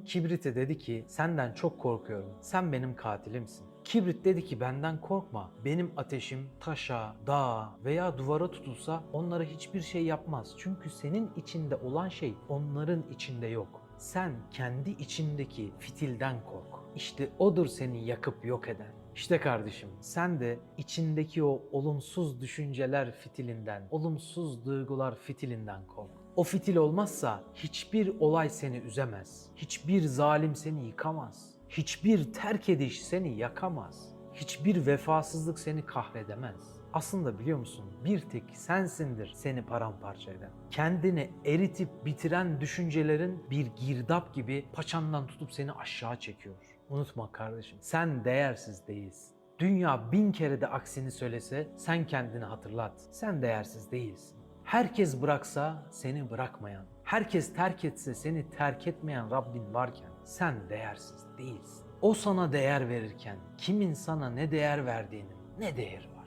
Adam dedi ki senden çok korkuyorum. Sen benim katilimsin. Kibrit dedi ki benden korkma. Benim ateşim taşa, dağa veya duvara tutulsa onlara hiçbir şey yapmaz. Çünkü senin içinde olan şey onların içinde yok. Sen kendi içindeki fitilden kork. İşte odur seni yakıp yok eden. İşte kardeşim sen de içindeki o olumsuz düşünceler fitilinden, olumsuz duygular fitilinden kork. O fitil olmazsa hiçbir olay seni üzemez. Hiçbir zalim seni yıkamaz. Hiçbir terk ediş seni yakamaz. Hiçbir vefasızlık seni kahredemez. Aslında biliyor musun bir tek sensindir seni paramparça eden. Kendini eritip bitiren düşüncelerin bir girdap gibi paçandan tutup seni aşağı çekiyor. Unutma kardeşim sen değersiz değilsin. Dünya bin kere de aksini söylese sen kendini hatırlat. Sen değersiz değilsin. Herkes bıraksa seni bırakmayan, herkes terk etse seni terk etmeyen Rabbin varken sen değersiz değilsin. O sana değer verirken kimin sana ne değer verdiğinin ne değeri var?